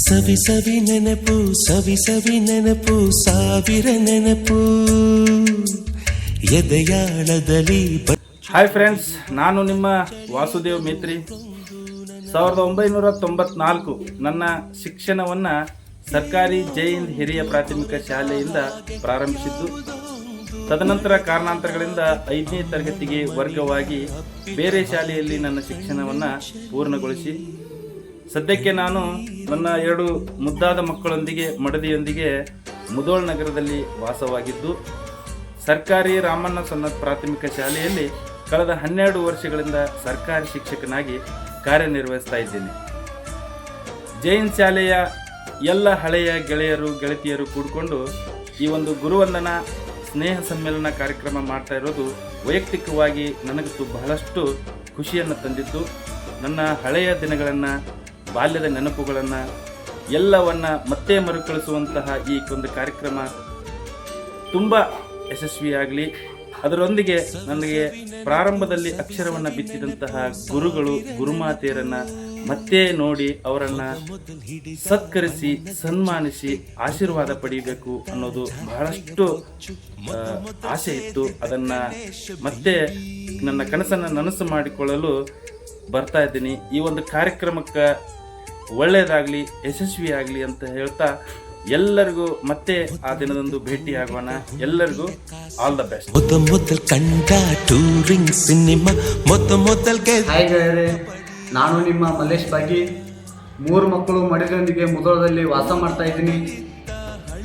ಸವಿ ಸವಿ ನೆನಪು, ಸವಿ ಸವಿ ನೆನಪು, ಸಾವಿರ ನೆನಪು. ಎದೆಯಾಳದಲ್ಲಿ ಹಾಯ್ ಫ್ರೆಂಡ್ಸ್ ನಾನು ನಿಮ್ಮ ವಾಸುದೇವ್ ಮೇತ್ರಿ. ಸಾವಿರದ ಒಂಬೈನೂರ ತೊಂಬತ್ನಾಲ್ಕು ನನ್ನ ಶಿಕ್ಷಣವನ್ನು ಸರ್ಕಾರಿ ಜೈನ್ ಹಿರಿಯ ಪ್ರಾಥಮಿಕ ಶಾಲೆಯಿಂದ ಪ್ರಾರಂಭಿಸಿದ್ದು. ತದನಂತರ ಕಾರಣಾಂತರಗಳಿಂದ ಐದನೇ ತರಗತಿಗೆ ವರ್ಗವಾಗಿ ಬೇರೆ ಶಾಲೆಯಲ್ಲಿ ನನ್ನ ಶಿಕ್ಷಣವನ್ನು ಪೂರ್ಣಗೊಳಿಸಿ. ಸದ್ಯಕ್ಕೆ ನಾನು ನನ್ನ ಎರಡು ಮುದ್ದಾದ ಮಕ್ಕಳೊಂದಿಗೆ, ಮಡದಿಯೊಂದಿಗೆ ಮುದೋಳ್ ನಗರದಲ್ಲಿ ವಾಸವಾಗಿದ್ದು, ಸರ್ಕಾರಿ ರಾಮಣ್ಣ ಸನ್ನತ್ ಪ್ರಾಥಮಿಕ ಶಾಲೆಯಲ್ಲಿ ಕಳೆದ ಹನ್ನೆರಡು ವರ್ಷಗಳಿಂದ ಸರ್ಕಾರಿ ಶಿಕ್ಷಕನಾಗಿ ಕಾರ್ಯನಿರ್ವಹಿಸ್ತಾ ಇದ್ದೇನೆ. ಜೈನ್ ಶಾಲೆಯ ಎಲ್ಲ ಹಳೆಯ ಗೆಳೆಯರು, ಗೆಳತಿಯರು ಕೂಡಿಕೊಂಡು ಈ ಒಂದು ಗುರುವಂದನ, ಸ್ನೇಹ ಸಮ್ಮೇಳನ ಕಾರ್ಯಕ್ರಮ ಮಾಡ್ತಾ ಇರೋದು ವೈಯಕ್ತಿಕವಾಗಿ ನನಗಂತೂ ಬಹಳಷ್ಟು ಖುಷಿಯನ್ನು ತಂದಿದ್ದು. ನನ್ನ ಹಳೆಯ ದಿನಗಳನ್ನು ಬಾಲ್ಯದ ನೆನಪುಗಳನ್ನು, ಎಲ್ಲವನ್ನು ಮತ್ತೆ ಮರುಕಳಿಸುವಂತಹ ಈ ಒಂದು ಕಾರ್ಯಕ್ರಮ ತುಂಬ ಯಶಸ್ವಿಯಾಗಲಿ. ಅದರೊಂದಿಗೆ ನನಗೆ ಪ್ರಾರಂಭದಲ್ಲಿ ಅಕ್ಷರವನ್ನು ಬಿತ್ತಿದಂತಹ ಗುರುಗಳು, ಗುರುಮಾತೆಯರನ್ನು ಮತ್ತೆ ನೋಡಿ ಅವರನ್ನು ಸತ್ಕರಿಸಿ, ಸನ್ಮಾನಿಸಿ, ಆಶೀರ್ವಾದ ಪಡೆಯಬೇಕು ಅನ್ನೋದು ಬಹಳಷ್ಟು ಆಸೆ ಇತ್ತು. ಅದನ್ನ ಮತ್ತೆ ನನ್ನ ಕನಸನ್ನು ನನಸು ಮಾಡಿಕೊಳ್ಳಲು ಬರ್ತಾ ಇದ್ದೀನಿ. ಈ ಒಂದು ಕಾರ್ಯಕ್ರಮಕ್ಕೆ ಒಳ್ಳೆಯದಾಗಲಿ ಯಶಸ್ವಿಯಾಗಲಿ ಅಂತ ಹೇಳ್ತಾ ಎಲ್ಲರಿಗೂ ಮತ್ತೆ ಆ ದಿನದಂದು ಭೇಟಿಯಾಗೋಣ ಎಲ್ಲರಿಗೂ ಆಲ್ ದ ಬೆಸ್ಟ್ ಮೊದ ಮೊದಲ್ ಕಂಡ ಟೂರಿಂಗ್ ಸಿನಿಮಾ ಮೊದ ಮೊದಲ್ ಹಾಯ್ ಗೆಳೆಯರೆ ನಾನು ನಿಮ್ಮ ಮಲ್ಲೇಶ್ ಬಾಗಿ. ಮೂರು ಮಕ್ಕಳು ಮಡಿಲೊಂದಿಗೆ ಮುದೋಳದಲ್ಲಿ ವಾಸ ಮಾಡ್ತಾ ಇದ್ದೀನಿ.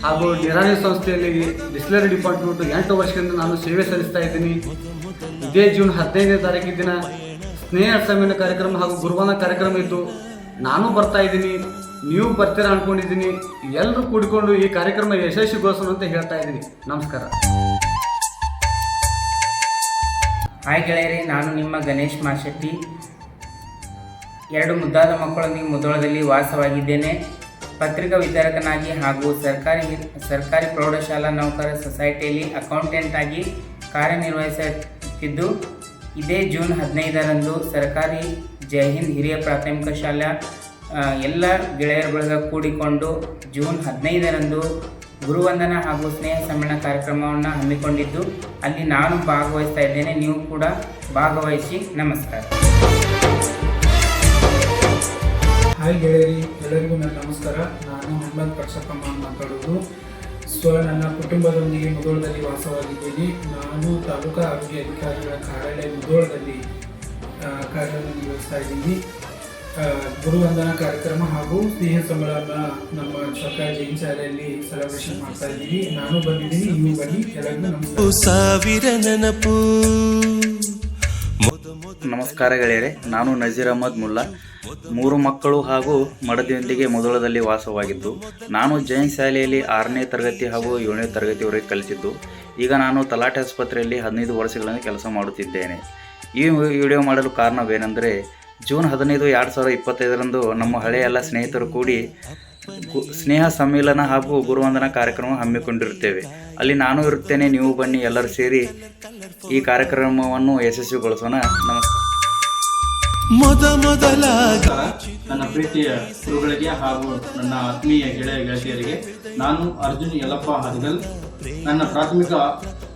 ಹಾಗೂ ನಿರಾಣಿ ಸಂಸ್ಥೆಯಲ್ಲಿ ಡಿಸ್ಲರಿ ಡಿಪಾರ್ಟ್ಮೆಂಟ್ ಎಂಟು ವರ್ಷದಿಂದ ನಾನು ಸೇವೆ ಸಲ್ಲಿಸ್ತಾ ಇದ್ದೀನಿ. ಇದೇ ಜೂನ್ ಹದಿನೈದನೇ ತಾರೀಕಿನ ದಿನ ಸ್ನೇಹ ಸಮ್ಮೇಳನ ಕಾರ್ಯಕ್ರಮ ಹಾಗೂ ಗುರುವಾನ ಕಾರ್ಯಕ್ರಮ ಇತ್ತು ನಾನು ಬರ್ತಾ ಇದ್ದೀನಿ, ನೀವು ಬರ್ತೀರಾ ಅನ್ಕೊಂಡಿದ್ದೀನಿ ಎಲ್ಲರೂ ಕೂಡಿಕೊಂಡು ಈ ಕಾರ್ಯಕ್ರಮ ಯಶಸ್ವಿಗೋಸ್ಕರ ಅಂತ ಹೇಳ್ತಾ ಇದ್ದೀನಿ. ನಮಸ್ಕಾರ. ಹಾಯ್ ಗೆಳೆಯರಿ, ನಾನು ನಿಮ್ಮ ಗಣೇಶ್ ಮಾಶೆಟ್ಟಿ. ಎರಡು ಮುದ್ದಾದ ಮಕ್ಕಳೊಂದಿಗೆ ಮುದೋಳದಲ್ಲಿ ವಾಸವಾಗಿದ್ದೇನೆ. ಪತ್ರಿಕಾ ವಿತರಕನಾಗಿ ಹಾಗೂ ಸರ್ಕಾರಿ ಸರ್ಕಾರಿ ಪ್ರೌಢಶಾಲಾ ನೌಕರ ಸೊಸೈಟಿಯಲ್ಲಿ ಅಕೌಂಟೆಂಟ್ ಆಗಿ ಕಾರ್ಯನಿರ್ವಹಿಸುತ್ತಿದ್ದು, ಇದೇ ಜೂನ್ ಹದಿನೈದರಂದು ಸರ್ಕಾರಿ ಜೈ ಹಿಂದ್ ಹಿರಿಯ ಪ್ರಾಥಮಿಕ ಶಾಲಾ ಎಲ್ಲ ಗೆಳೆಯರ ಬಳಗ ಕೂಡಿಕೊಂಡು ಜೂನ್ ಹದಿನೈದರಂದು ಗುರುವಂದನ ಹಾಗೂ ಸ್ನೇಹ ಸಮ್ಮೇಳನ ಕಾರ್ಯಕ್ರಮವನ್ನು ಹಮ್ಮಿಕೊಂಡಿದ್ದು, ಅಲ್ಲಿ ನಾನು ಭಾಗವಹಿಸ್ತಾ ಇದ್ದೇನೆ. ನೀವು ಕೂಡ ಭಾಗವಹಿಸಿ. ನಮಸ್ಕಾರ. ಹಾಯ್ ಗೆಳೆಯರಿ, ಎಲ್ಲರಿಗೂ ನನ್ನ ನಮಸ್ಕಾರ. ನಾನು ಮೊಹಮ್ಮದ್ ಪಕ್ಷಪ್ಪ ಮಾತಾಡೋದು. ಸೊ, ನನ್ನ ಕುಟುಂಬದೊಂದಿಗೆ ಮುದೋಳದಲ್ಲಿ ವಾಸವಾಗಿದ್ದೀನಿ. ನಾನು ತಾಲೂಕಾ ಆರೋಗ್ಯ ಅಧಿಕಾರಿಗಳ ಕಾರ್ಯಾಲಯ ಮುದೋಳದಲ್ಲಿ ಆ, ನಿರ್ವಹಿಸ್ತಾ ಇದ್ದೀನಿ ಆ, ಗುರುವಂದನಾ ಕಾರ್ಯಕ್ರಮ ಹಾಗೂ ಸ್ನೇಹ ಸಮಾರಂಭ ನಮ್ಮ ಸರ್ಕಾರಿ ಜೈನ್ ಶಾಲೆಯಲ್ಲಿ ಸೆಲೆಬ್ರೇಷನ್ ಮಾಡ್ತಾ ಇದ್ದೀವಿ. ನಾನು ಬಂದಿದ್ದೀನಿ ನೀವು ಬನ್ನಿ ಎಲ್ಲರಿಗೂ ನಮಸ್ಕಾರ. ಸಾವಿರ ನೆನಪು. ನಮಸ್ಕಾರ ಗೆಳೆಯರೆ ನಾನು ನಜೀರ್ ಅಹಮದ್ ಮುಲ್ಲಾ. ಮೂರು ಮಕ್ಕಳು ಹಾಗೂ ಮಡದಿಯೊಂದಿಗೆ ಮೊದಲದಲ್ಲಿ ವಾಸವಾಗಿದ್ದು ನಾನು ಜೈನ್ ಶಾಲೆಯಲ್ಲಿ ಆರನೇ ತರಗತಿ ಹಾಗೂ ಏಳನೇ ತರಗತಿವರೆಗೆ ಕಲಿತಿದ್ದು ಈಗ ನಾನು ತಲಾಟೆ ಆಸ್ಪತ್ರೆಯಲ್ಲಿ ಹದಿನೈದು ವರ್ಷಗಳಿಂದ ಕೆಲಸ ಮಾಡುತ್ತಿದ್ದೇನೆ. ಈ ವಿಡಿಯೋ ಮಾಡಲು ಕಾರಣವೇನೆಂದರೆ ಜೂನ್ ಹದಿನೈದು ಎರಡು ಸಾವಿರದ ಇಪ್ಪತ್ತೈದರಂದು ನಮ್ಮ ಹಳೆಯ ಎಲ್ಲ ಸ್ನೇಹಿತರು ಕೂಡಿ ಗು- ಸ್ನೇಹ ಸಮ್ಮೇಳನ ಹಾಗೂ ಗುರುವಂದನಾ ಕಾರ್ಯಕ್ರಮ ಹಮ್ಮಿಕೊಂಡಿರುತ್ತೇವೆ. ಅಲ್ಲಿ ನಾನು ಇರುತ್ತೇನೆ ನೀವು ಬನ್ನಿ ಎಲ್ಲರೂ ಸೇರಿ ಈ ಕಾರ್ಯಕ್ರಮವನ್ನು ಯಶಸ್ವಿಗೊಳಿಸೋಣ. ನಮಸ್ಕಾರ. ನನ್ನ ಪ್ರೀತಿಯ ಗುರುಗಳಿಗೆ ಹಾಗೂ ನನ್ನ ಆತ್ಮೀಯ ಗೆಳೆಯ ಗೆಳತಿಯರಿಗೆ ನಾನು ಅರ್ಜುನ್ ಯಲ್ಲಪ್ಪ ಹರಿಗಲ್ ನನ್ನ ಪ್ರಾಥಮಿಕ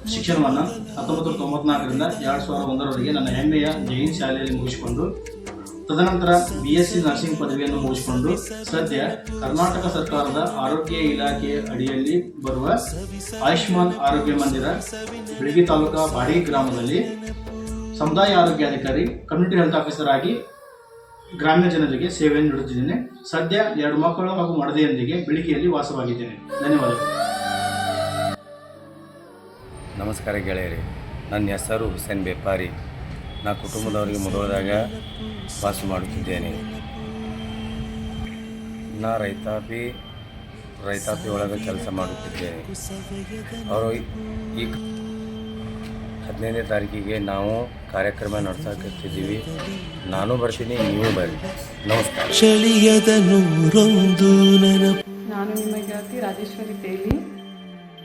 ಶಿಕ್ಷಣವನ್ನು ಹತ್ತೊಂಬತ್ತು ತೊಂಬತ್ನಾಲ್ಕರಿಂದ ಎರಡು ಸಾವಿರದ ಒಂದರವರೆಗೆ ನನ್ನ ಹೆಮ್ಮೆಯ ಜೈನ್ ಶಾಲೆಯಲ್ಲಿ ಮುಗಿಸಿಕೊಂಡು, ತದನಂತರ ಬಿ ಎಸ್ ಸಿ ನರ್ಸಿಂಗ್ ಪದವಿಯನ್ನು ಮುಗಿಸಿಕೊಂಡು, ಸದ್ಯ ಕರ್ನಾಟಕ ಸರ್ಕಾರದ ಆರೋಗ್ಯ ಇಲಾಖೆಯ ಅಡಿಯಲ್ಲಿ ಬರುವ ಆಯುಷ್ಮಾನ್ ಆರೋಗ್ಯ ಮಂದಿರ, ಬೆಳಗಿ ತಾಲೂಕಾ ಬಾಡಿ ಗ್ರಾಮದಲ್ಲಿ ಸಮುದಾಯ ಆರೋಗ್ಯಾಧಿಕಾರಿ ಕಮ್ಯುನಿಟಿ ಹೆಲ್ತ್ ಆಫೀಸರ್ ಆಗಿ ಗ್ರಾಮೀಣ ಜನರಿಗೆ ಸೇವೆಯನ್ನು ನೀಡುತ್ತಿದ್ದೇನೆ. ಸದ್ಯ ಎರಡು ಮಕ್ಕಳು ಹಾಗೂ ಮಡದೆಯೊಂದಿಗೆ ಬೆಳಿಗ್ಗೆಯಲ್ಲಿ ವಾಸವಾಗಿದ್ದೇನೆ. ಧನ್ಯವಾದಗಳು. ನಮಸ್ಕಾರ ಗೆಳೆಯರಿ. ನನ್ನ ಹೆಸರು ಹುಸೇನ್ ಬೇಪಾರಿ ನಾ- ಕುಟುಂಬದವರಿಗೆ ಮುದೋಳದಾಗ ವಾಸ ಮಾಡುತ್ತಿದ್ದೇನೆ. ನಾ ರೈತಾಪಿ ರೈತಾಪಿ ಒಳಗೆ ಕೆಲಸ ಮಾಡುತ್ತಿದ್ದೇನೆ. ಅವರು ಈ ಹದಿನೈದನೇ ತಾರೀಕಿಗೆ ನಾವು ಕಾರ್ಯಕ್ರಮ ನಡೆಸಕತ್ತಿದ್ದೀವಿ. ನಾನು ಬರ್ತೀನಿ ನೀವು ಬರ್ರಿ. ನಮಸ್ಕಾರ. ನಾನು ನಿಮ್ಮ ಗೆಳತಿ ರಾಜೇಶ್ವರಿ ತೇಲಿ.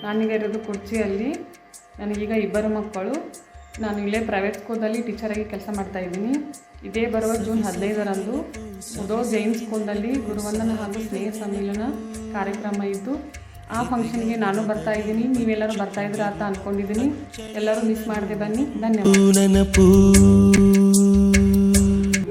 ನಾನೀಗ ಇರೋದು ಕುರ್ಚಿಯಲ್ಲಿ. ನನಗೀಗ ಇಬ್ಬರು ಮಕ್ಕಳು. ನಾನು ಇಲ್ಲೇ ಪ್ರೈವೇಟ್ ಸ್ಕೂಲಲ್ಲಿ ಟೀಚರಾಗಿ ಕೆಲಸ ಮಾಡ್ತಾ ಇದ್ದೀನಿ. ಇದೇ ಬರುವ ಜೂನ್ ಹದಿನೈದರಂದು ಉದೋ ಜೈನ್ ಸ್ಕೂಲ್ನಲ್ಲಿ ಗುರುವಂದನ ಹಾಗೂ ಸ್ನೇಹ ಸಮ್ಮೇಳನ ಕಾರ್ಯಕ್ರಮ ಇದ್ದು, ಆ ಫಂಕ್ಷನ್ಗೆ ನಾನು ಬರ್ತಾ ಇದ್ದೀನಿ. ನೀವೆಲ್ಲರೂ ಬರ್ತಾ ಇದ್ದೀರಾ ಅಂತ ಅಂದ್ಕೊಂಡಿದ್ದೀನಿ ಎಲ್ಲರೂ ಮಿಸ್ ಮಾಡದೆ ಬನ್ನಿ. ಧನ್ಯವಾದ.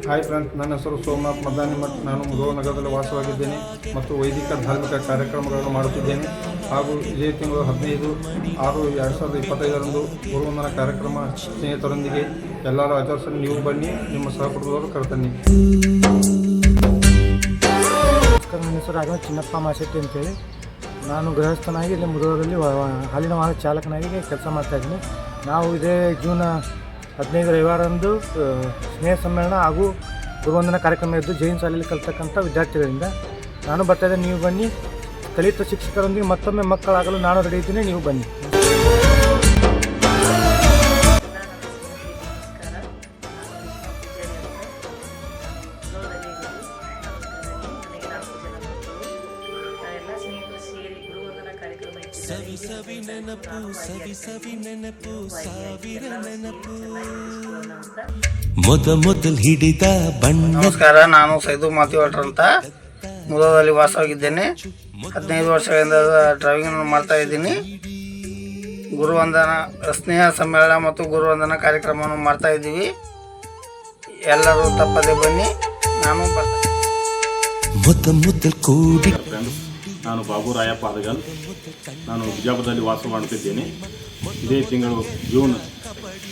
ಹಾಯ್ ಫ್ರೆಂಡ್ಸ್ ನನ್ನ ಹೆಸರು ಸೋಮನಾಥ್ ಮದ್ದಾನಿ ಮತ್ತು ನಾನು ಮುಧೋಳ ನಗರದಲ್ಲಿ ವಾಸವಾಗಿದ್ದೇನೆ ಮತ್ತು ವೈದಿಕ ಧಾರ್ಮಿಕ ಕಾರ್ಯಕ್ರಮಗಳನ್ನು ಮಾಡುತ್ತಿದ್ದೇನೆ. ಹಾಗೂ ಇದೇ ತಿಂಗಳು ಹದಿನೈದು ಆರು ಎರಡು ಸಾವಿರದ ಇಪ್ಪತ್ತೈದರಂದು ಗುರುವಂದನ ಕಾರ್ಯಕ್ರಮ ಸ್ನೇಹಿತರೊಂದಿಗೆ ಎಲ್ಲರೂ ಆಚರಿಸಲು ನೀವು ಬನ್ನಿ, ನಿಮ್ಮ ಸಹಕುಟುಂಬದವರು ಕರೆತನ್ನಿ. ನಮಸ್ಕಾರ, ನನ್ನ ಹೆಸರು ರಾಘವ ಚಿನ್ನಪ್ಪ ಮಾಶೆಟ್ಟಿ ಅಂತೇಳಿ. ನಾನು ಗೃಹಸ್ಥನಾಗಿ ಇಲ್ಲಿ ವ- ಹಾಲಿನ ವಾಹನ ಚಾಲಕನಾಗಿ ಕೆಲಸ ಮಾಡ್ತಾಯಿದ್ದೀನಿ ನಾವು ಇದೇ ಜೂನ್ ಹದಿನೈದು ರವಿವಾರಂದು ಸ್ನೇಹ ಸಮ್ಮೇಳನ ಹಾಗೂ ಗುರುವಂದನ ಕಾರ್ಯಕ್ರಮ ಇದ್ದು ಜೈನ್ ಶಾಲೆಯಲ್ಲಿ ಕಲ್ತಕ್ಕಂಥ ವಿದ್ಯಾರ್ಥಿಗಳಿಂದ ನಾನು ಬರ್ತಾ ಇದ್ದೆ ನೀವು ಬನ್ನಿ ಕಲಿತ ಶಿಕ್ಷಕರೊಂದಿಗೆ ಮತ್ತೊಮ್ಮೆ ಮಕ್ಕಳಾಗಲು ನಾನು ರೆಡಿ ಇದ್ದೀನಿ, ನೀವು ಬನ್ನಿ. ನೆನಪು ಸಾವಿರ ನೆನಪು ಮೊದ ಮೊದಲ್ ಹಿಡಿದ ಬಣ್ಣ ನಮಸ್ಕಾರ ನಾನು ಸೈದು ಮಾತಿವಾಟ್ರ್ ಅಂತ ಮೂಲದಲ್ಲಿ ವಾಸವಾಗಿದ್ದೇನೆ. ಹದಿನೈದು ವರ್ಷಗಳಿಂದ ಡ್ರೈವಿಂಗ್ ಮಾಡ್ತಾ ಇದ್ದೀನಿ. ಗುರುವಂದನ ಸ್ನೇಹ ಸಮ್ಮೇಳನ ಮತ್ತು ಗುರುವಂದನ ಕಾರ್ಯಕ್ರಮವನ್ನು ಮಾಡ್ತಾ ಇದ್ದೀವಿ. ಎಲ್ಲರೂ ತಪ್ಪದೆ ಬನ್ನಿ ನಾನು ಬರ್ತೀನಿ. ಮೊದ ಕೂಡಿ ನಾನು ಬಾಬು ರಾಯಪ್ಪ ಹದಗಲ್ ನಾನು ಬಿಜಾಪುರದಲ್ಲಿ ವಾಸ ಮಾಡುತ್ತಿದ್ದೇನೆ. ಇದೇ ತಿಂಗಳು ಜೂನ್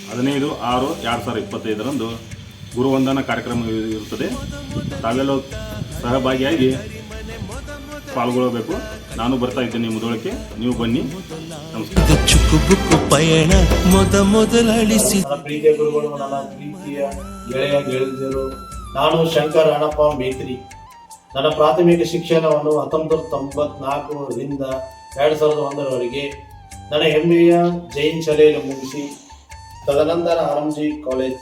ಹದಿನೈದು ಆರು ಎರಡು ಸಾವಿರದ ಇಪ್ಪತ್ತೈದರಂದು ಗುರುವಂದನ ಕಾರ್ಯಕ್ರಮ ಇರುತ್ತದೆ. ತಾವೆಲ್ಲೋ ಸಹಭಾಗಿಯಾಗಿ ಪಾಲ್ಗೊಳ್ಳಬೇಕು. ನಾನು ಬರ್ತಾ ಇದ್ದೇನೆ ಮುದೋಳಕ್ಕೆ ನೀವು ಬನ್ನಿ. ನಮಸ್ಕಾರ. ಚುಕ್ಕು ಬುಕ್ಕು ಪಯಣ ಮೊದ ಮೊದಲ ಅಳಿಸಿ. ನನ್ನ ಪ್ರೀತಿಯ ಗುರುಗಳು ನನ್ನ ಪ್ರೀತಿಯ ಗೆಳೆಯ ಗೆಳೆಯರು ನಾನು ಶಂಕರ್ ಅಣ್ಣಪ್ಪ ಮೇತ್ರಿ. ನನ್ನ ಪ್ರಾಥಮಿಕ ಶಿಕ್ಷಣವನ್ನು ಹತ್ತೊಂಬತ್ತು ತೊಂಬತ್ನಾಲ್ಕರಿಂದ ಎರಡು ಸಾವಿರದ ಒಂದರವರೆಗೆ ನನ್ನ ಹೆಮ್ಮೆಯ ಜೈನ್ ಶಾಲೆಯನ್ನು ಮುಗಿಸಿ ತದನಂತರ ಆರಂಜಿ ಕಾಲೇಜ್.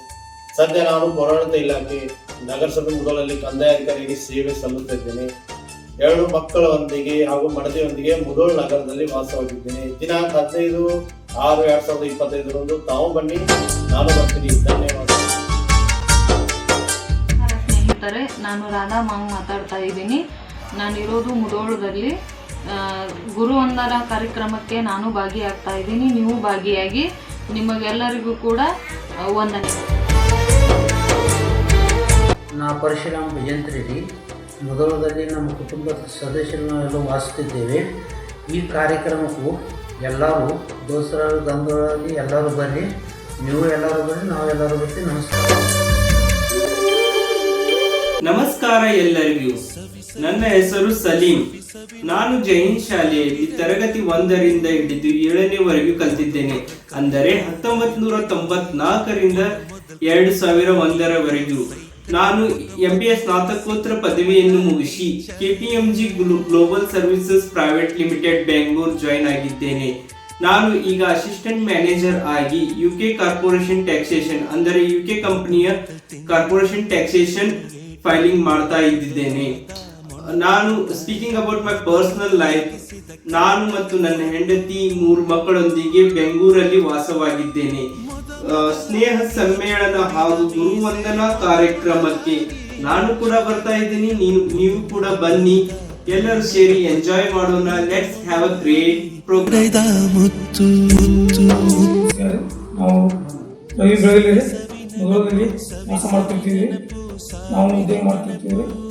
ಸದ್ಯ ನಾನು ಪೌರಾಡಳಿತ ಇಲಾಖೆ ನಗರಸಭೆ ಕಂದಾಯ ಅಧಿಕಾರಿಯಾಗಿ ಸೇವೆ ಸಲ್ಲಿಸುತ್ತಿದ್ದೇನೆ. ಎರಡು ಮಕ್ಕಳೊಂದಿಗೆ ಹಾಗೂ ಮಡದಿಯೊಂದಿಗೆ ಮುದೋಳ್ ನಗರದಲ್ಲಿ ವಾಸವಾಗಿದ್ದೇನೆ. ದಿನಾಂಕ ಹದಿನೈದು ಆರು ಎರಡ್ ಸಾವಿರದ ಇಪ್ಪತ್ತೈದರಂದು ತಾವು ಬನ್ನಿ. ನಾನು ಬರ್ತೀನಿ. ಧನ್ಯವಾದ. ನಾನು ರಾಧಾ ಮಾಂಗ್ ಮಾತಾಡ್ತಾ ಇದ್ದೀನಿ. ನಾನಿರೋದು ಮುದೋಳದಲ್ಲಿ. ಗುರುವಂದನ ಕಾರ್ಯಕ್ರಮಕ್ಕೆ ನಾನು ಭಾಗಿಯಾಗ್ತಾ ಇದ್ದೀನಿ. ನೀವು ಭಾಗಿಯಾಗಿ ನಿಮಗೆಲ್ಲರಿಗೂ ಕೂಡ ಒಂದನೇ ವಂದನೆ. ನಾ ಪರಶುರಾಮ್ ಭಜಂತ್ರಿ ರೀ ಮೊದಲದಲ್ಲಿ ನಮ್ಮ ಕುಟುಂಬದ ಸದಸ್ಯರನ್ನೆಲ್ಲ ನಾವೆಲ್ಲ ವಾಸಿಸ್ತಿದ್ದೇವೆ. ಈ ಕಾರ್ಯಕ್ರಮಕ್ಕೂ ಎಲ್ಲರೂ ದೋಸ್ತರ ಗಂಧಗಳಲ್ಲಿ ಎಲ್ಲರೂ ಬರ್ರಿ. ನೀವು ಎಲ್ಲರೂ ಬರ್ರಿ ನಾವೆಲ್ಲರೂ ಬರ್ತೀವಿ. ನಮಸ್ಕಾರ. ನಮಸ್ಕಾರ ಎಲ್ಲರಿಗೂ. ನನ್ನ ಹೆಸರು ಸಲೀಂ. ನಾನು ಜೈನ್ ಶಾಲೆಯಲ್ಲಿ ತರಗತಿ ಒಂದರಿಂದ ಹಿಡಿದು ಏಳನೇವರೆಗೂ ಕಲಿತಿದ್ದೇನೆ. ಅಂದರೆ ಹತ್ತೊಂಬತ್ ನೂರ ತೊಂಬತ್ನಾಲ್ಕರಿಂದ ಎರಡು ಸಾವಿರ ಒಂದರವರೆಗೂ ನಾನು ಎಂ ಬಿ ಎಸ್ ಸ್ನಾತಕೋತ್ತರ ಪದವಿಯನ್ನು ಮುಗಿಸಿ KPMG global services private limited Bengaluru join ಆಗಿದ್ದೇನೆ. ನಾನು ಈಗ ಅಸಿಸ್ಟೆಂಟ್ ಮ್ಯಾನೇಜರ್ ಆಗಿ ಯು ಕೆ ಕಾರ್ಪೊರೇಷನ್ ಟ್ಯಾಕ್ಸೇಷನ್, ಅಂದರೆ ಯು ಕೆ ಕಂಪನಿಯ ಕಾರ್ಪೊರೇಷನ್ ಟ್ಯಾಕ್ಸೇಷನ್ ಫೈಲಿಂಗ್ ಮಾಡ್ತಾ ಇದ್ದಿದ್ದೇನೆ. ನಾನು speaking about my personal life ನಾನು ಮತ್ತು ನನ್ನ ಹೆಂಡತಿ ಮೂರು ಮಕ್ಕಳೊಂದಿಗೆ ಬೆಂಗಳೂರಲ್ಲಿ ವಾಸವಾಗಿದ್ದೇನೆ. ಸ್ನೇಹ ಸಮ್ಮೇಳನ ಹಾಗೂ ಗುರುವಂದನಾ ಕಾರ್ಯಕ್ರಮಕ್ಕೆ ನಾನು ಕೂಡ ಬರ್ತಾ ಇದ್ದೀನಿ. ನೀನು ನೀವು ಕೂಡ ಬನ್ನಿ. ಎಲ್ಲರೂ ಸೇರಿ ಎಂಜಾಯ್ ಮಾಡೋಣ. Let's have a great programme ನಾವು ವಾಸ ಮಾಡ್ತಿರ್ತೀವಿ. ನಾವು ಉದ್ಯೋಗ ಮಾಡ್ತಿರ್ತೀವಿ. ನೀವು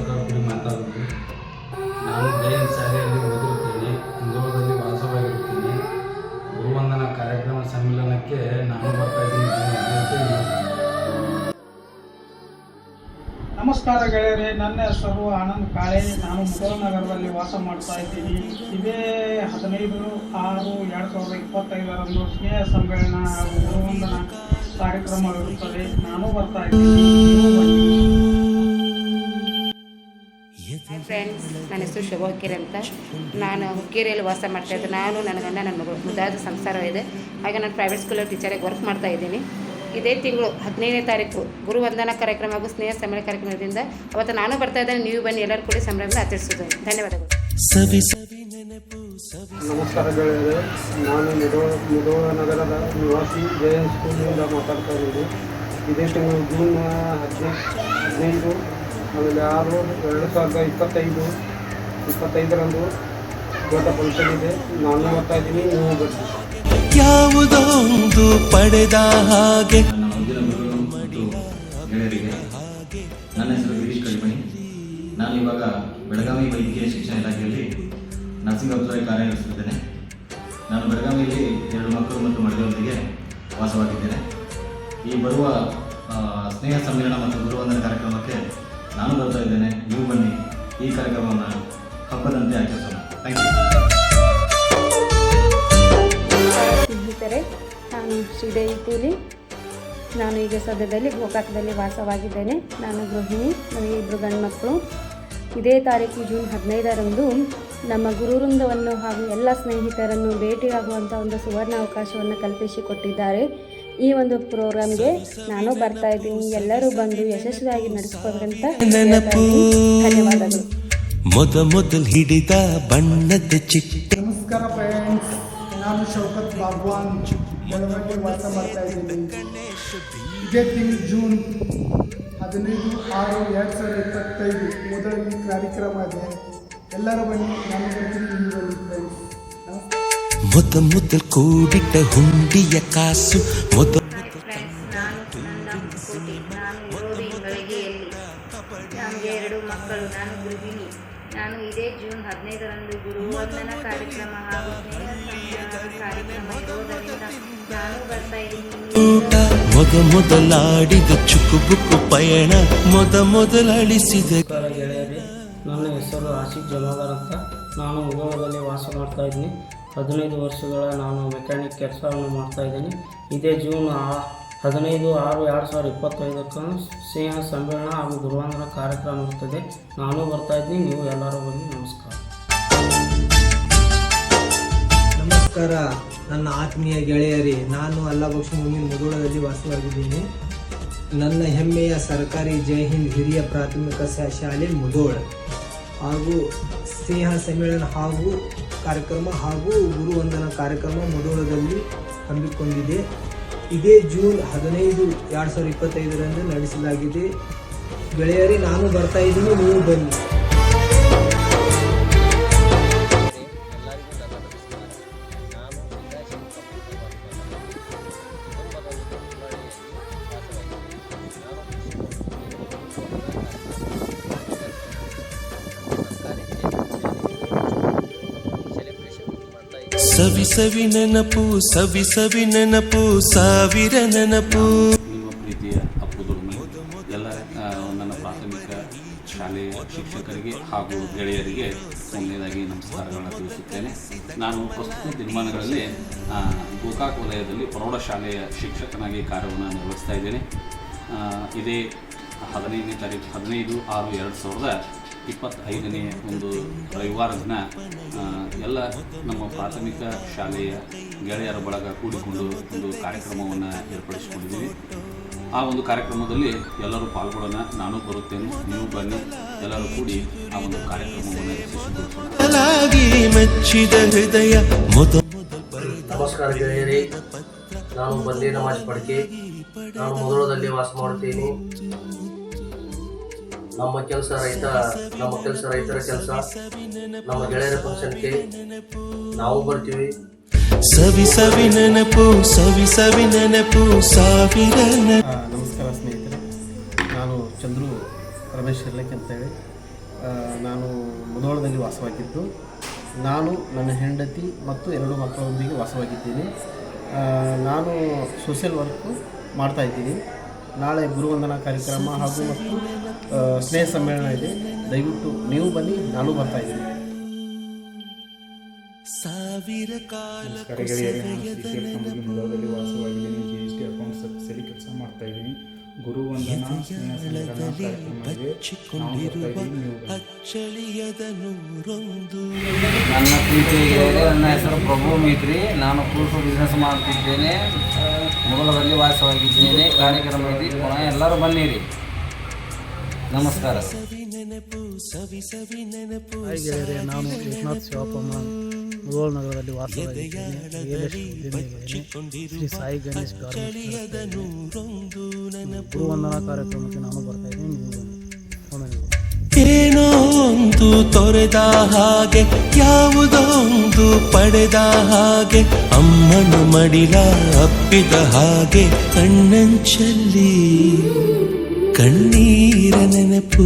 ಆನಂದ್ ಕಾಳೆ ನಾನು ಮುದೋಳ ನಗರದಲ್ಲಿ ವಾಸ ಮಾಡ್ತಾ ಇದ್ದೀನಿ. ಇದೇ ಹದಿನೈದು, ಆರು, ಎರಡು ಸಾವಿರದ ಇಪ್ಪತ್ತೈದರಂದು ಸ್ನೇಹ ಸಮ್ಮೇಳನ ಗುರುವಂದನ ಕಾರ್ಯಕ್ರಮ ಇರುತ್ತದೆ. ನಾನು ಬರ್ತಾ ಇದ್ದೀನಿ. ಫ್ರೆಂಡ್ಸ್ ನನ್ನ ಹೆಸರು ಶುಭ ಹುಕ್ಕೇರಿ ಅಂತ. ನಾನು ಹುಕ್ಕೇರಿಯಲ್ಲಿ ವಾಸ ಮಾಡ್ತಾ ಇದ್ದೆ. ನಾನು, ನನ್ನ ಗಂಡ, ನನ್ನ ಮುದ್ದಾದ ಸಂಸಾರ ಇದೆ ಹಾಗೆ ನಾನು ಪ್ರೈವೇಟ್ ಸ್ಕೂಲಲ್ಲಿ ಟೀಚರಾಗಿ ವರ್ಕ್ ಮಾಡ್ತಾ ಇದ್ದೀನಿ. ಇದೇ ತಿಂಗಳು ಹದಿನೈದನೇ ತಾರೀಕು ಗುರು ವಂದನಾ ಕಾರ್ಯಕ್ರಮ ಹಾಗೂ ಸ್ನೇಹ ಸಮ್ಮೇಳನ ಕಾರ್ಯಕ್ರಮದಿಂದ ಅವತ್ತು ನಾನು ಬರ್ತಾ ಇದ್ದೇನೆ. ನೀವು ಬನ್ನಿ ಎಲ್ಲರೂ ಕೂಡ ಸಂಭ್ರಮ ಆಚರಿಸೋದು ಧನ್ಯವಾದಗಳು. ಸವಿ ಸವಿ ನೆನಪು ಸವಿ ನಮಸ್ಕಾರ ಗೆಳೆಯರೆ. ನಾನು ನಿಡೋ ನಿಡೋ ನಗರದ ನಿವಾಸಿ ಜಯನ್ ಸ್ಕೂಲಿಂದ ಮಾತಾಡ್ತಾ ಇದ್ದೀನಿ ಇದೇ ತಿಂಗಳು ಜೂನ್ ಹದಿನೈದು ಹದಿನೈದು ಆಮೇಲೆ ಆರು ಎರಡು ಸಾವಿರದ ಇಪ್ಪತ್ತೈದು ಇಪ್ಪತ್ತೈದರಂದು ದೊಡ್ಡ ಫಂಕ್ಷನ್ ಇದೆ. ನಾನು ನೋಡ್ತಾ ಇದ್ದೀನಿ ನೀವು ಬರ್ತೀನಿ ಯಾವುದೋ ಒಂದು ಪಡೆದ ಹಾಗೆ. ನನ್ನ ಹೆಸರು ಗಿರೀಶ್ ಕಳಿಮಣಿ ನಾನು ಇವಾಗ ಬೆಳಗಾವಿ ವೈದ್ಯಕೀಯ ಶಿಕ್ಷಣ ಇಲಾಖೆಯಲ್ಲಿ ನರ್ಸಿಂಗ್ ಆಫೀಸರ್ ಕಾರ್ಯನಿರ್ವಹಿಸುತ್ತಿದ್ದೇನೆ. ನಾನು ಬೆಳಗಾವಿಯಲ್ಲಿ ಎರಡು ಮಕ್ಕಳು ಮತ್ತು ಮಡದಿಯೊಂದಿಗೆ ವಾಸವಾಗಿದ್ದೇನೆ. ಈ ಬರುವ ಸ್ನೇಹ ಸಮ್ಮೇಳನ ಮತ್ತು ಗುರುವಂದನ ಕಾರ್ಯಕ್ರಮಕ್ಕೆ ನಾನು ಬರ್ತಾ ಇದ್ದೇನೆ. ನೀವು ಬನ್ನಿ. ಈ ಕಾರ್ಯಕ್ರಮವನ್ನು ಹಬ್ಬದಂತೆ ಆಚರಿಸೋಣ. ಥ್ಯಾಂಕ್ ಯು ಸ್ನೇಹಿತರೆ ನಾನು ಶ್ರೀದೇವಿ ಕೂಲಿ. ನಾನು ಈಗ ಸದ್ಯದಲ್ಲಿ ಗೋಕಾಕದಲ್ಲಿ ವಾಸವಾಗಿದ್ದೇನೆ. ನಾನು ಗೃಹಿಣಿ ನನಗೆ ಇಬ್ಬರು ಗಂಡು ಮಕ್ಕಳು ಇದೇ ತಾರೀಕು ಜೂನ್ ಹದಿನೈದರಂದು ನಮ್ಮ ಗುರುವೃಂದವನ್ನು ಹಾಗೂ ಎಲ್ಲ ಸ್ನೇಹಿತರನ್ನು ಭೇಟಿಯಾಗುವಂಥ ಒಂದು ಸುವರ್ಣ ಅವಕಾಶವನ್ನು ಕಲ್ಪಿಸಿಕೊಟ್ಟಿದ್ದಾರೆ. ಈ ಒಂದು ಪ್ರೋಗ್ರಾಮ್ಗೆ ನಾನು ಬರ್ತಾ ಇದ್ದೀನಿ. ಎಲ್ಲರೂ ಬಂದು ಯಶಸ್ವಿಯಾಗಿ ನಡೆಸ್ಕೊಂಡ್ರಂತ ನೆನಪು ಧನ್ಯವಾದಗಳು. ಮೊದ ಮೊದಲು ಹಿಡಿದ ಬಣ್ಣದ ಚಿಟ್ಟೆ. ನಮಸ್ಕಾರ ಶೌಕತ್ ಬಾಗ್ವಾನ್ ಬೆಳವಣಿಗೆ ವಾಸ ಮಾಡ್ತಾ ಇದ್ದೀನಿ. ಇದೇ ತಿಂಗಳು ಜೂನ್ ಹದಿನೈದು ಆರು ಎರಡು ಸಾವಿರದ ಇಪ್ಪತ್ತೈದು ಮೊದಲನೇ ಕಾರ್ಯಕ್ರಮ ಇದೆ. ಎಲ್ಲರೂ ಬನ್ನಿ ಫ್ರೆಂಡ್ಸ್ ಮೊದ ಮೊದಲ್ ಕೂಡಿಟ್ಟ ಹುಂಡಿಯ ಕಾಸು ಮೊದ ನಮಗೆ ಎರಡು ಮಕ್ಕಳು ನಾನು ಗೃಹಿಣಿ ನಾನು ಇದೇ ಜೂನ್ ಹದಿನೈದರಂದು ಗುರುವಂದನ ಕಾರ್ಯಕ್ರಮ ಊಟ, ಮೊದ ಮೊದಲಾಡಿದ ಚುಕುಬುಕು ಪಯಣ, ಮೊದ ಮೊದಲಳಿಸಿದ ನನ್ನ ಹೆಸರು ಆಶಿಕ್ ಜಮಾದಾರ್ ಅಂತ. ನಾನು ಮುಗೋಳದಲ್ಲಿ ವಾಸ ಮಾಡ್ತಾ ಇದ್ದೀನಿ. ಹದಿನೈದು ವರ್ಷಗಳ ನಾನು ಮೆಕ್ಯಾನಿಕ್ ಕೆಲಸವನ್ನು ಮಾಡ್ತಾ ಇದ್ದೀನಿ. ಇದೇ ಜೂನ್ ಹದಿನೈದು ಆರು ಎರಡು ಸಾವಿರದ ಇಪ್ಪತ್ತೈದಕ್ಕೂ ಸ್ನೇಹ ಸಮ್ಮೇಳನ ಹಾಗೂ ಗುರುವಂದನ ಕಾರ್ಯಕ್ರಮ ಇರ್ತದೆ. ನಾನು ಬರ್ತಾ ಇದ್ದೀನಿ, ನೀವು ಎಲ್ಲರೂ ಬನ್ನಿ ನಮಸ್ಕಾರ. ನಮಸ್ಕಾರ. ನನ್ನ ಆತ್ಮೀಯ ಗೆಳೆಯರೇ, ನಾನು ಅಲ್ಲಭಕ್ಷ ಮುಂದಿನ ಮುಧೋಳದಲ್ಲಿ ವಾಸವಾಗಿದ್ದೀನಿ. ನನ್ನ ಹೆಮ್ಮೆಯ ಸರ್ಕಾರಿ ಜೈ ಹಿಂದ್ ಹಿರಿಯ ಪ್ರಾಥಮಿಕ ಶಾಲೆ ಮುಧೋಳ ಹಾಗೂ ಸ್ನೇಹ ಸಮ್ಮೇಳನ ಹಾಗೂ ಕಾರ್ಯಕ್ರಮ ಹಾಗೂ ಗುರುವಂದನ ಕಾರ್ಯಕ್ರಮ ಮುಧೋಳದಲ್ಲಿ ಹಮ್ಮಿಕೊಂಡಿದೆ. ಇದೇ ಜೂನ್ ಹದಿನೈದು, ಎರಡು ಸಾವಿರದ ಇಪ್ಪತ್ತೈದರಂದು ನಡೆಸಲಾಗಿದೆ. ಗೆಳೆಯರೇ, ನಾನು ಬರ್ತಾ ಇದ್ದೀನಿ, ನೀವು ಬನ್ನಿ. ಸವಿ ನೆನಪು, ಸವಿ ಸವಿ ನೆನಪು, ಸಾವಿರ ನೆನಪು. ನಿಮ್ಮ ಪ್ರೀತಿಯ ಎಲ್ಲ ನನ್ನ ಪ್ರಾಥಮಿಕ ಶಾಲೆಯ ಶಿಕ್ಷಕರಿಗೆ ಹಾಗೂ ಗೆಳೆಯರಿಗೆ ಮೊದಲನೇದಾಗಿ ನಮಸ್ಕಾರಗಳನ್ನು ತಿಳಿಸುತ್ತೇನೆ. ನಾನು ಪ್ರಸ್ತುತ ದಿನಮಾನಗಳಲ್ಲಿ ಗೋಕಾಕ್ ವಲಯದಲ್ಲಿ ಪ್ರೌಢಶಾಲೆಯ ಶಿಕ್ಷಕನಾಗಿ ಕಾರ್ಯವನ್ನು ನಿರ್ವಹಿಸ್ತಾ ಇದ್ದೇನೆ. ಇದೇ ಹದಿನೈದನೇ ತಾರೀಕು, ಹದಿನೈದು ಆರು ಎರಡು ಸಾವಿರದ ಇಪ್ಪತ್ತೈದನೇ ಒಂದು ರವಿವಾರ ದಿನ ಎಲ್ಲ ನಮ್ಮ ಪ್ರಾಥಮಿಕ ಶಾಲೆಯ ಗೆಳೆಯರ ಬಳಗ ಕೂಡಿಕೊಂಡು ಒಂದು ಕಾರ್ಯಕ್ರಮವನ್ನು ಏರ್ಪಡಿಸಿಕೊಂಡಿದ್ದೀವಿ. ಆ ಒಂದು ಕಾರ್ಯಕ್ರಮದಲ್ಲಿ ಎಲ್ಲರೂ ಪಾಲ್ಗೊಳ್ಳೋಣ ನಾನು ಬರುತ್ತೇನೆ ನೀವು ಬನ್ನಿ ಎಲ್ಲರೂ ಕೂಡಿ ಆ ಒಂದು ಕಾರ್ಯಕ್ರಮವನ್ನು ನಮಸ್ಕಾರ ಗೆಳೆಯರೇ ನಾನು ಬಂದೇ ನಮಾಜ್ ಪಡ್ಕೆ ನಾನು ಮೊದಲದಲ್ಲಿ ವಾಸ ಮಾಡುತ್ತೇನೆ. ನಮ್ಮ ಕೆಲಸ ರೈತ ನಮ್ಮ ಕೆಲಸ ರೈತರ ಕೆಲಸ ನಮ್ಮ ಗೆಳೆಯರ ಫಂಕ್ಷನ್ಗೆ ನಾವು ಬರ್ತೀವಿ. ಸವಿ ಸವಿ ನೆನಪು ಸವಿ ಸವಿ ನೆನಪು ಸಾವಿರ ನಮಸ್ಕಾರ ಸ್ನೇಹಿತರೆ. ನಾನು ಚಂದ್ರು ರಮೇಶ್ ಇರ್ಲಿಕ್ಕೆ ಅಂತೇಳಿ. ನಾನು ಮುಧೋಳದಲ್ಲಿ ವಾಸವಾಗಿದ್ದು ನಾನು ನನ್ನ ಹೆಂಡತಿ ಮತ್ತು ಎರಡು ಮಕ್ಕಳೊಂದಿಗೆ ವಾಸವಾಗಿದ್ದೀನಿ. ನಾನು ಸೋಷಿಯಲ್ ವರ್ಕು ಮಾಡ್ತಾ ಇದ್ದೀನಿ. ನಾಳೆ ಗುರುವಂದನಾ ಕಾರ್ಯಕ್ರಮ ಹಾಗೂ ಮತ್ತು ಸ್ನೇಹ ಸಮ್ಮೇಳನ ಇದೆ. ದಯವಿಟ್ಟು ನೀವು ಬನ್ನಿ ನಾನು ಬರ್ತಾ ಇದ್ದೀನಿ. ಸಾವಿರ ಕಾಲ ಮುಳದಲ್ಲಿ ವಾಸವಾಗಿದ್ದೀನಿ. ಜಿ ಎಸ್ ಟಿ ಅಕೌಂಟ್ ಸರ್ವಿಸಲ್ಲಿ ಕೆಲಸ ಮಾಡ್ತಾ ಇದ್ದೀನಿ. ಗುರು ನನ್ನ ಪ್ರೀತಿ ಗೆಳೆಯರೇ ನನ್ನ ಹೆಸರು ಪ್ರಭು ಮೈತ್ರಿ. ನಾನು ಫ್ರೂಟ್ ಬಿಸ್ನೆಸ್ ಮಾಡ್ತಿದ್ದೇನೆ. ಮೊದಲದಲ್ಲಿ ವಾಸವಾಗಿದ್ದೇನೆ. ಕಾರ್ಯಕ್ರಮದಲ್ಲಿ ಪುನಃ ಎಲ್ಲರೂ ಬನ್ನಿರಿ. ನಮಸ್ಕಾರ. ನಾನು ಶಿವಪ್ಪಮ್ಮ ನಗರದಲ್ಲಿ ವಾಸವಾಗಿದ್ದೇನೆ. ಶ್ರೀ ಸಾಯಿ ಗಣೇಶ್ ಕಾರ್ಯಕ್ರಮಕ್ಕೆ ನಾನು ಬರ್ತಾ ಇದ್ದೀನಿ. ಏನೋ ಒಂದು ತೊರೆದ ಹಾಗೆ ಯಾವುದೋ ಒಂದು ಪಡೆದ ಹಾಗೆ ಅಮ್ಮನು ಮಡಿಲ ಅಪ್ಪಿದ ಹಾಗೆ ಕಣ್ಣಂಚಲ್ಲಿ ಕಣ್ಣೀರ ನೆನಪು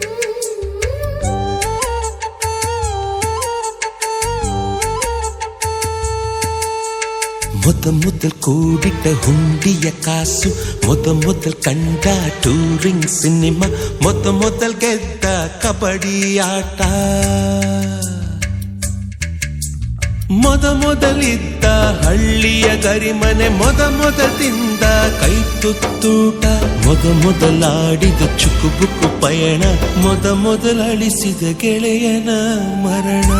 ಮೊದ முதல் ಕೂಡಿಟ್ಟ ಹುಂಡಿಯ ಕಾಸು, ಮೊದ முதல் ಕಂಡ ಟೂರಿಂಗ್ ಸಿನಿಮಾ ಮೊದ முதல் ಗೆದ್ದ ಕಬಡ್ಡಿ ಆಟ. ಮೊದ ಮೊದಲಿದ್ದ ಹಳ್ಳಿಯ ಗರಿಮನೆ, ಮೊದ ಮೊದಲಿಂದ ಕೈ ತುತ್ತೂಟ. ಮೊದ ಮೊದಲಾಡಿದ ಚುಕುಬುಕು ಪಯಣ, ಮೊದ ಮೊದಲಳಿಸಿದ ಗೆಳೆಯನ ಮರಣ.